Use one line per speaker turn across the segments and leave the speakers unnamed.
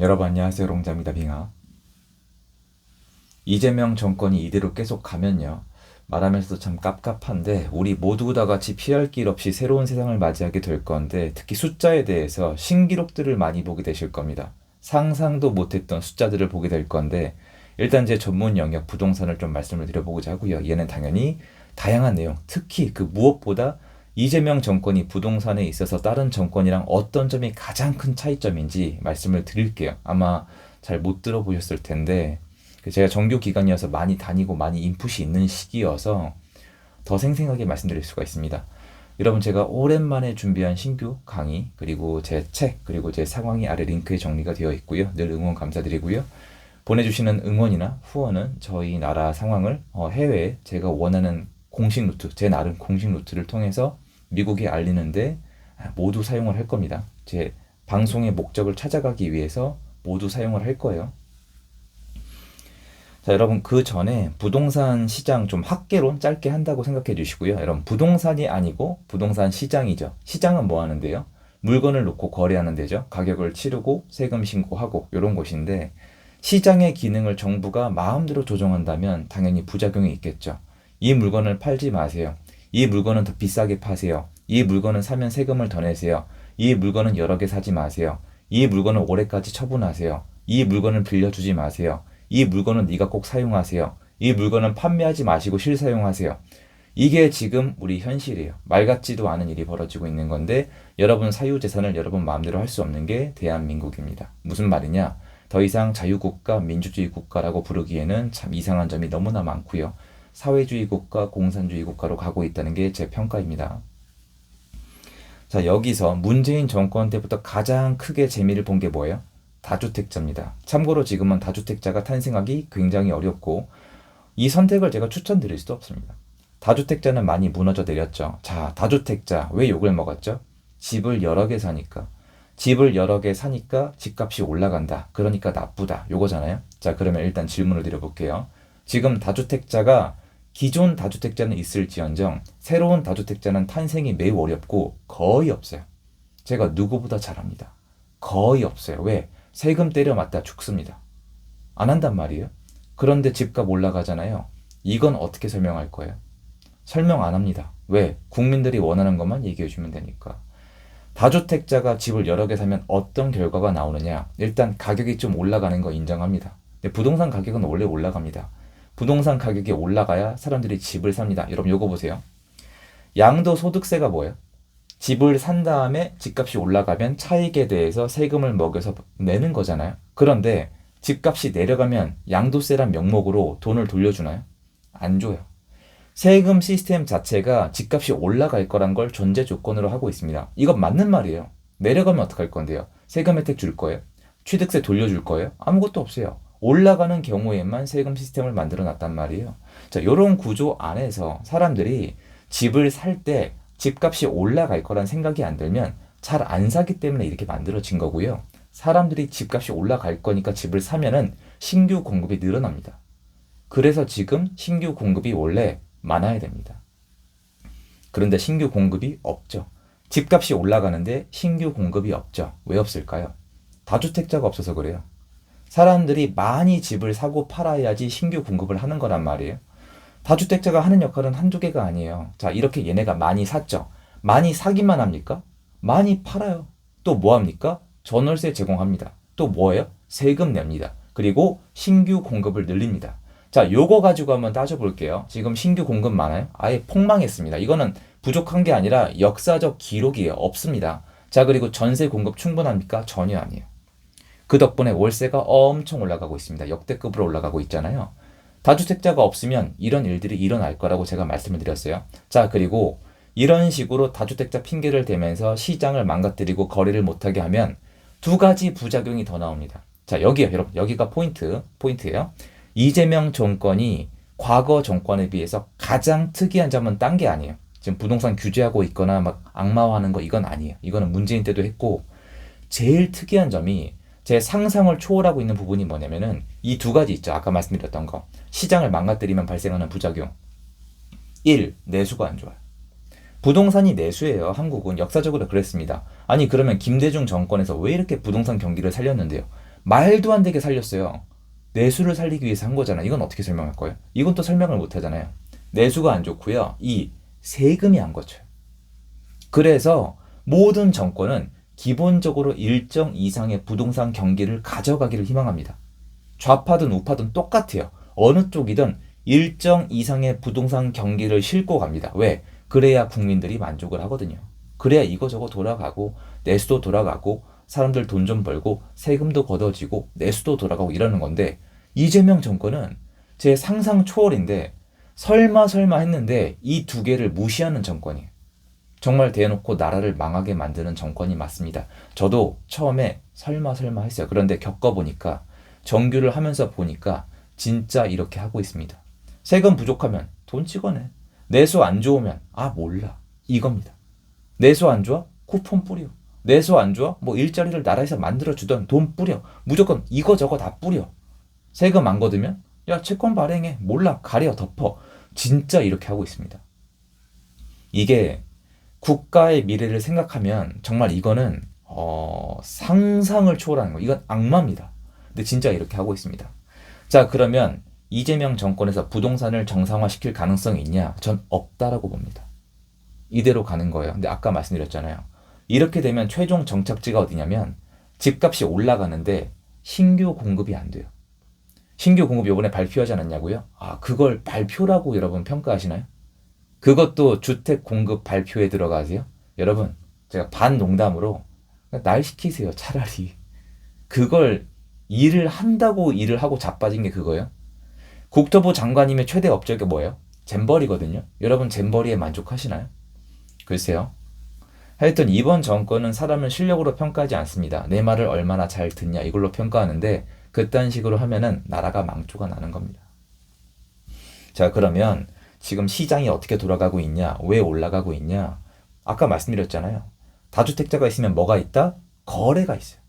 여러분 안녕하세요. 롱자입니다. 빙하. 이재명 정권이 이대로 계속 가면요. 말하면서도 참 깝깝한데 우리 모두 다 같이 피할 길 없이 새로운 세상을 맞이하게 될 건데 특히 숫자에 대해서 신기록들을 많이 보게 되실 겁니다. 상상도 못했던 숫자들을 보게 될 건데 일단 제 전문 영역 부동산을 좀 말씀을 드려보고자 하고요. 얘는 당연히 다양한 내용 특히 그 무엇보다 이재명 정권이 부동산에 있어서 다른 정권이랑 어떤 점이 가장 큰 차이점인지 말씀을 드릴게요. 아마 잘 못 들어보셨을 텐데 그 제가 정규 기간이어서 많이 다니고 많이 인풋이 있는 시기여서 더 생생하게 말씀드릴 수가 있습니다. 여러분 제가 오랜만에 준비한 신규 강의 그리고 제 책 그리고 제 상황이 아래 링크에 정리가 되어 있고요. 늘 응원 감사드리고요. 보내주시는 응원이나 후원은 저희 나라 상황을 어, 해외에 제가 원하는 공식 루트, 제 나름 공식 루트를 통해서 미국에 알리는데 모두 사용을 할 겁니다. 제 방송의 목적을 찾아가기 위해서 모두 사용을 할 거예요. 자, 여러분 그 전에 부동산 시장 좀 학계론 짧게 한다고 생각해 주시고요. 여러분 부동산이 아니고 부동산 시장이죠. 시장은 뭐 하는데요? 물건을 놓고 거래하는 데죠. 가격을 치르고 세금 신고하고 이런 곳인데 시장의 기능을 정부가 마음대로 조정한다면 당연히 부작용이 있겠죠. 이 물건을 팔지 마세요. 이 물건은 더 비싸게 파세요. 이 물건은 사면 세금을 더 내세요. 이 물건은 여러 개 사지 마세요. 이 물건은 올해까지 처분하세요. 이 물건을 빌려주지 마세요. 이 물건은 네가 꼭 사용하세요. 이 물건은 판매하지 마시고 실사용하세요. 이게 지금 우리 현실이에요. 말 같지도 않은 일이 벌어지고 있는 건데 여러분 사유 재산을 여러분 마음대로 할 수 없는 게 대한민국입니다. 무슨 말이냐? 더 이상 자유국가, 민주주의 국가라고 부르기에는 참 이상한 점이 너무나 많고요. 사회주의 국가, 공산주의 국가로 가고 있다는 게 제 평가입니다. 자, 여기서 문재인 정권 때부터 가장 크게 재미를 본 게 뭐예요? 다주택자입니다. 참고로 지금은 다주택자가 탄생하기 굉장히 어렵고 이 선택을 제가 추천드릴 수도 없습니다. 다주택자는 많이 무너져 내렸죠. 자, 다주택자 왜 욕을 먹었죠? 집을 여러 개 사니까. 집을 여러 개 사니까 집값이 올라간다. 그러니까 나쁘다. 요거잖아요. 자, 그러면 일단 질문을 드려볼게요. 지금 다주택자가 기존 다주택자는 있을지언정 새로운 다주택자는 탄생이 매우 어렵고 거의 없어요. 제가 누구보다 잘합니다. 거의 없어요. 왜? 세금 때려 맞다 죽습니다. 안 한단 말이에요. 그런데 집값 올라가잖아요. 이건 어떻게 설명할 거예요? 설명 안 합니다. 왜? 국민들이 원하는 것만 얘기해 주면 되니까. 다주택자가 집을 여러 개 사면 어떤 결과가 나오느냐? 일단 가격이 좀 올라가는 거 인정합니다. 부동산 가격은 원래 올라갑니다. 부동산 가격이 올라가야 사람들이 집을 삽니다. 여러분 요거 보세요. 양도 소득세가 뭐예요? 집을 산 다음에 집값이 올라가면 차익에 대해서 세금을 먹여서 내는 거잖아요. 그런데 집값이 내려가면 양도세란 명목으로 돈을 돌려주나요? 안 줘요. 세금 시스템 자체가 집값이 올라갈 거란 걸 전제 조건으로 하고 있습니다. 이건 맞는 말이에요. 내려가면 어떡할 건데요? 세금 혜택 줄 거예요? 취득세 돌려줄 거예요? 아무것도 없어요. 올라가는 경우에만 세금 시스템을 만들어 놨단 말이에요. 자, 요런 구조 안에서 사람들이 집을 살 때 집값이 올라갈 거란 생각이 안 들면 잘 안 사기 때문에 이렇게 만들어진 거고요. 사람들이 집값이 올라갈 거니까 집을 사면은 신규 공급이 늘어납니다. 그래서 지금 신규 공급이 원래 많아야 됩니다. 그런데 신규 공급이 없죠. 집값이 올라가는데 신규 공급이 없죠. 왜 없을까요? 다주택자가 없어서 그래요. 사람들이 많이 집을 사고 팔아야지 신규 공급을 하는 거란 말이에요. 다주택자가 하는 역할은 한두 개가 아니에요. 자, 이렇게 얘네가 많이 샀죠. 많이 사기만 합니까? 많이 팔아요. 또 뭐 합니까? 전월세 제공합니다. 또 뭐예요? 세금 냅니다. 그리고 신규 공급을 늘립니다. 자, 요거 가지고 한번 따져볼게요. 지금 신규 공급 많아요? 아예 폭망했습니다. 이거는 부족한 게 아니라 역사적 기록이에요. 없습니다. 자, 그리고 전세 공급 충분합니까? 전혀 아니에요. 그 덕분에 월세가 엄청 올라가고 있습니다. 역대급으로 올라가고 있잖아요. 다주택자가 없으면 이런 일들이 일어날 거라고 제가 말씀을 드렸어요. 자, 그리고 이런 식으로 다주택자 핑계를 대면서 시장을 망가뜨리고 거래를 못하게 하면 두 가지 부작용이 더 나옵니다. 자, 여기요, 여러분. 여기가 포인트, 포인트예요. 이재명 정권이 과거 정권에 비해서 가장 특이한 점은 딴 게 아니에요. 지금 부동산 규제하고 있거나 막 악마화하는 거 이건 아니에요. 이거는 문재인 때도 했고 제일 특이한 점이 제 상상을 초월하고 있는 부분이 뭐냐면은 이 두 가지 있죠. 아까 말씀드렸던 거. 시장을 망가뜨리면 발생하는 부작용. 1. 내수가 안 좋아요. 부동산이 내수예요. 한국은 역사적으로 그랬습니다. 아니 그러면 김대중 정권에서 왜 이렇게 부동산 경기를 살렸는데요? 말도 안 되게 살렸어요. 내수를 살리기 위해서 한 거잖아. 이건 어떻게 설명할 거예요? 이건 또 설명을 못 하잖아요. 내수가 안 좋고요. 이 세금이 안 거쳐요. 그래서 모든 정권은 기본적으로 일정 이상의 부동산 경기를 가져가기를 희망합니다. 좌파든 우파든 똑같아요. 어느 쪽이든 일정 이상의 부동산 경기를 싣고 갑니다. 왜? 그래야 국민들이 만족을 하거든요. 그래야 이거저거 돌아가고 내수도 돌아가고 사람들 돈 좀 벌고 세금도 걷어지고 내수도 돌아가고 이러는 건데 이재명 정권은 제 상상 초월인데 설마 설마 했는데 이 두 개를 무시하는 정권이에요. 정말 대놓고 나라를 망하게 만드는 정권이 맞습니다. 저도 처음에 설마 설마 했어요. 그런데 겪어보니까 정규를 하면서 보니까 진짜 이렇게 하고 있습니다. 세금 부족하면 돈 찍어내. 내수 안 좋으면 아 몰라 이겁니다. 내수 안 좋아? 쿠폰 뿌려. 내수 안 좋아? 뭐 일자리를 나라에서 만들어 주던 돈 뿌려. 무조건 이거 저거 다 뿌려. 세금 안 거두면 야 채권 발행해. 몰라 가려 덮어. 진짜 이렇게 하고 있습니다. 이게 국가의 미래를 생각하면 정말 이거는 어, 상상을 초월하는 거. 이건 악마입니다. 근데 진짜 이렇게 하고 있습니다. 자 그러면 이재명 정권에서 부동산을 정상화시킬 가능성이 있냐? 전 없다라고 봅니다. 이대로 가는 거예요. 근데 아까 말씀드렸잖아요. 이렇게 되면 최종 정착지가 어디냐면 집값이 올라가는데 신규 공급이 안 돼요. 신규 공급 요번에 발표하지 않았냐고요? 아, 그걸 발표라고 여러분 평가하시나요? 그것도 주택 공급 발표에 들어가세요? 여러분, 제가 반 농담으로 날 시키세요, 차라리. 그걸 일을 한다고 일을 하고 자빠진 게 그거예요? 국토부 장관님의 최대 업적이 뭐예요? 잼버리거든요. 여러분 잼버리에 만족하시나요? 글쎄요. 하여튼 이번 정권은 사람을 실력으로 평가하지 않습니다. 내 말을 얼마나 잘 듣냐 이걸로 평가하는데 그딴 식으로 하면은 나라가 망조가 나는 겁니다. 자 그러면 지금 시장이 어떻게 돌아가고 있냐? 왜 올라가고 있냐? 아까 말씀드렸잖아요. 다주택자가 있으면 뭐가 있다? 거래가 있어요.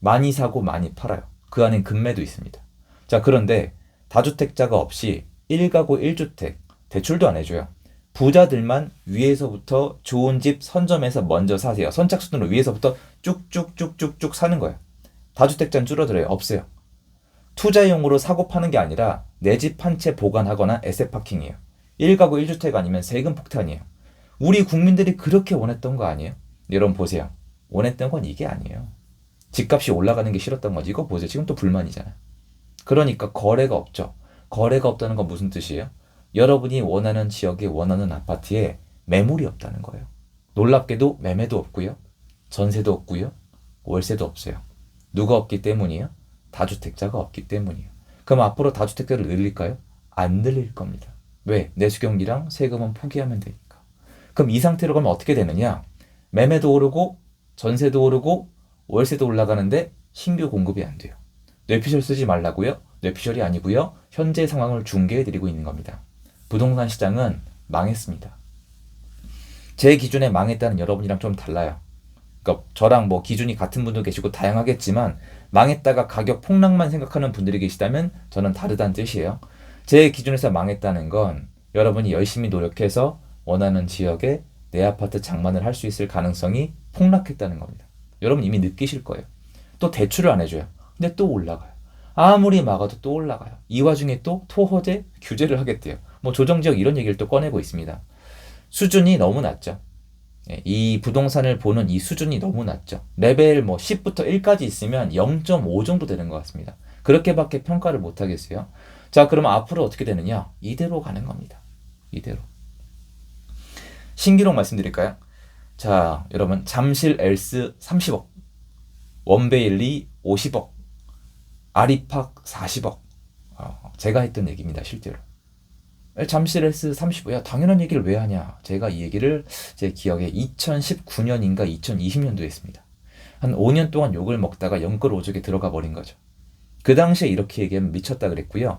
많이 사고 많이 팔아요. 그 안엔 금매도 있습니다. 자 그런데 다주택자가 없이 1가구 1주택 대출도 안 해줘요. 부자들만 위에서부터 좋은 집 선점해서 먼저 사세요. 선착순으로 위에서부터 쭉쭉쭉쭉쭉 사는 거예요. 다주택자는 줄어들어요. 없어요. 투자용으로 사고 파는 게 아니라 내 집 한 채 보관하거나 에세 파킹이에요. 1가구 1주택 아니면 세금 폭탄이에요. 우리 국민들이 그렇게 원했던 거 아니에요? 여러분 보세요. 원했던 건 이게 아니에요. 집값이 올라가는 게 싫었던 거지. 이거 보세요. 지금 또 불만이잖아요. 그러니까 거래가 없죠. 거래가 없다는 건 무슨 뜻이에요? 여러분이 원하는 지역에 원하는 아파트에 매물이 없다는 거예요. 놀랍게도 매매도 없고요. 전세도 없고요. 월세도 없어요. 누가 없기 때문이에요? 다주택자가 없기 때문이에요. 그럼 앞으로 다주택자를 늘릴까요? 안 늘릴 겁니다. 왜? 내수경기랑 세금은 포기하면 되니까. 그럼 이 상태로 가면 어떻게 되느냐? 매매도 오르고 전세도 오르고 월세도 올라가는데 신규 공급이 안 돼요. 뇌피셜 쓰지 말라고요? 뇌피셜이 아니고요. 현재 상황을 중계해 드리고 있는 겁니다. 부동산 시장은 망했습니다. 제 기준에 망했다는 여러분이랑 좀 달라요. 그러니까 저랑 뭐 기준이 같은 분도 계시고 다양하겠지만 망했다가 가격 폭락만 생각하는 분들이 계시다면 저는 다르다는 뜻이에요. 제 기준에서 망했다는 건 여러분이 열심히 노력해서 원하는 지역에 내 아파트 장만을 할 수 있을 가능성이 폭락했다는 겁니다. 여러분 이미 느끼실 거예요. 또 대출을 안 해줘요. 근데 또 올라가요. 아무리 막아도 또 올라가요. 이 와중에 또 토호제 규제를 하겠대요. 뭐 조정지역 이런 얘기를 또 꺼내고 있습니다. 수준이 너무 낮죠. 예, 이 부동산을 보는 이 수준이 너무 낮죠. 레벨 뭐 10부터 1까지 있으면 0.5 정도 되는 것 같습니다. 그렇게밖에 평가를 못 하겠어요. 자, 그럼 앞으로 어떻게 되느냐? 이대로 가는 겁니다. 이대로. 신기록 말씀드릴까요? 자, 여러분, 잠실 엘스 30억, 원베일리 50억, 아리팍 40억. 어, 제가 했던 얘기입니다, 실제로. 잠실 엘스 35억. 야, 당연한 얘기를 왜 하냐? 제가 이 얘기를 제 기억에 2019년인가 2020년도에 했습니다. 한 5년 동안 욕을 먹다가 영끌 오죽에 들어가 버린 거죠. 그 당시에 이렇게 얘기하면 미쳤다 그랬고요.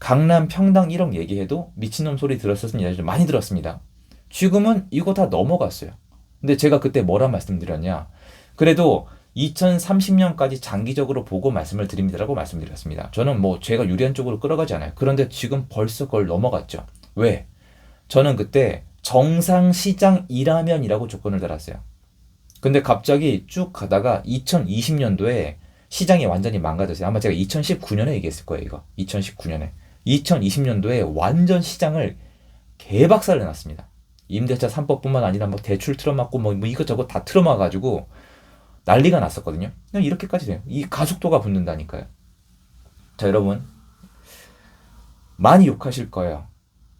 강남 평당 1억 얘기해도 미친놈 소리 들었었던 이야기를 많이 들었습니다. 지금은 이거 다 넘어갔어요. 근데 제가 그때 뭐라 말씀드렸냐. 그래도 2030년까지 장기적으로 보고 말씀을 드립니다라고 말씀드렸습니다. 저는 뭐 제가 유리한 쪽으로 끌어가지 않아요. 그런데 지금 벌써 그걸 넘어갔죠. 왜? 저는 그때 정상 시장이라면이라고 조건을 달았어요. 근데 갑자기 쭉 가다가 2020년도에 시장이 완전히 망가졌어요. 아마 제가 2019년에 얘기했을 거예요, 이거. 2019년에. 2020년도에 완전 시장을 개박살을 냈습니다. 임대차 3법뿐만 아니라 뭐 대출 틀어막고 뭐, 뭐 이것저것 다 틀어막아가지고 난리가 났었거든요. 그냥 이렇게까지 돼요. 이 가속도가 붙는다니까요. 자, 여러분. 많이 욕하실 거예요.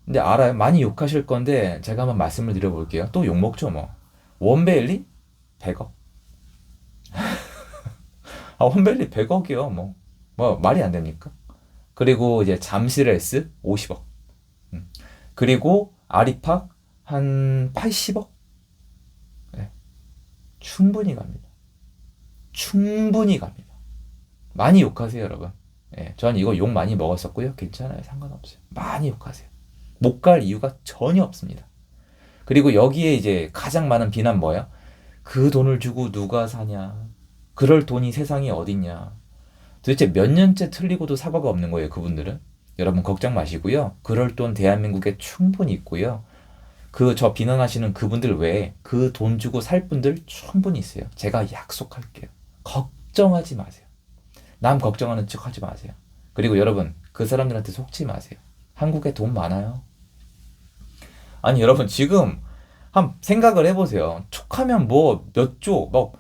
근데 알아요. 많이 욕하실 건데 제가 한번 말씀을 드려볼게요. 또 욕먹죠, 뭐. 원베일리? 100억. 아, 원베일리 100억이요. 뭐. 뭐, 말이 안 됩니까? 그리고 이제 잠실에스 50억. 음. 그리고 아리팍 한 80억? 네. 충분히 갑니다. 충분히 갑니다. 많이 욕하세요, 여러분. 예, 저는 이거 욕 많이 먹었었고요. 괜찮아요. 상관없어요. 많이 욕하세요. 못 갈 이유가 전혀 없습니다. 그리고 여기에 이제 가장 많은 비난 뭐예요? 그 돈을 주고 누가 사냐? 그럴 돈이 세상에 어딨냐? 도대체 몇 년째 틀리고도 사과가 없는 거예요, 그분들은. 여러분 걱정 마시고요. 그럴 돈 대한민국에 충분히 있고요. 그 저 비난하시는 그분들 외에 그 돈 주고 살 분들 충분히 있어요. 제가 약속할게요. 걱정하지 마세요. 남 걱정하는 척 하지 마세요. 그리고 여러분, 그 사람들한테 속지 마세요. 한국에 돈 많아요. 아니, 여러분, 지금 한 생각을 해보세요. 촉하면 뭐 몇 조, 뭐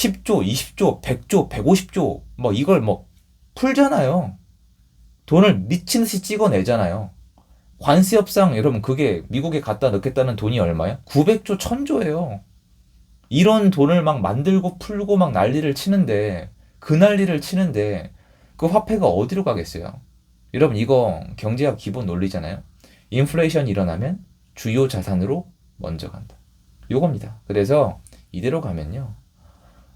10조, 20조, 100조, 150조, 뭐 이걸 뭐 풀잖아요. 돈을 미친 듯이 찍어내잖아요. 관세 협상, 여러분, 그게 미국에 갖다 넣겠다는 돈이 얼마야? 900조, 1000조예요. 이런 돈을 막 만들고 풀고 막 난리를 치는데, 그 난리를 치는데, 그 화폐가 어디로 가겠어요? 여러분, 이거 경제학 기본 논리잖아요. 인플레이션이 일어나면 주요 자산으로 먼저 간다. 요겁니다. 그래서 이대로 가면요.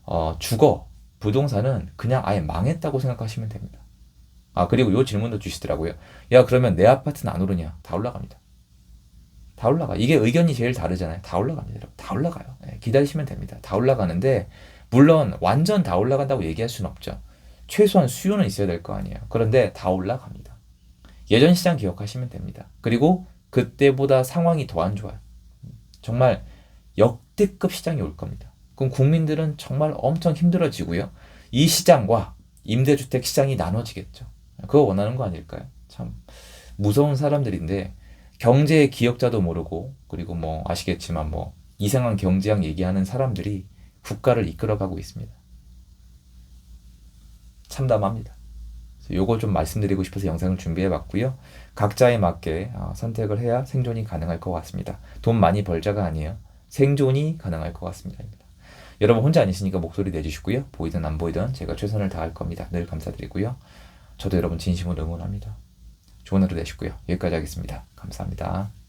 어, 주거, 부동산은 그냥 아예 망했다고 생각하시면 됩니다. 아, 그리고 요 질문도 주시더라고요. 야, 그러면 내 아파트는 안 오르냐? 다 올라갑니다. 다 올라가. 이게 의견이 제일 다르잖아요. 다 올라갑니다. 여러분. 다 올라가요. 네, 기다리시면 됩니다. 다 올라가는데, 물론 완전 다 올라간다고 얘기할 수는 없죠. 최소한 수요는 있어야 될 거 아니에요. 그런데 다 올라갑니다. 예전 시장 기억하시면 됩니다. 그리고 그때보다 상황이 더 안 좋아요. 정말 역대급 시장이 올 겁니다. 그럼 국민들은 정말 엄청 힘들어지고요. 이 시장과 임대주택 시장이 나눠지겠죠. 그거 원하는 거 아닐까요? 참 무서운 사람들인데 경제의 기억자도 모르고 그리고 뭐 아시겠지만 뭐 이상한 경제학 얘기하는 사람들이 국가를 이끌어가고 있습니다. 참담합니다. 요거 좀 말씀드리고 싶어서 영상을 준비해 봤고요. 각자에 맞게 어, 선택을 해야 생존이 가능할 것 같습니다. 돈 많이 벌자가 아니에요. 생존이 가능할 것 같습니다. 여러분 혼자 아니시니까 목소리 내주시고요. 보이든 안 보이든 제가 최선을 다할 겁니다. 늘 감사드리고요. 저도 여러분 진심으로 응원합니다. 좋은 하루 되시고요. 여기까지 하겠습니다. 감사합니다.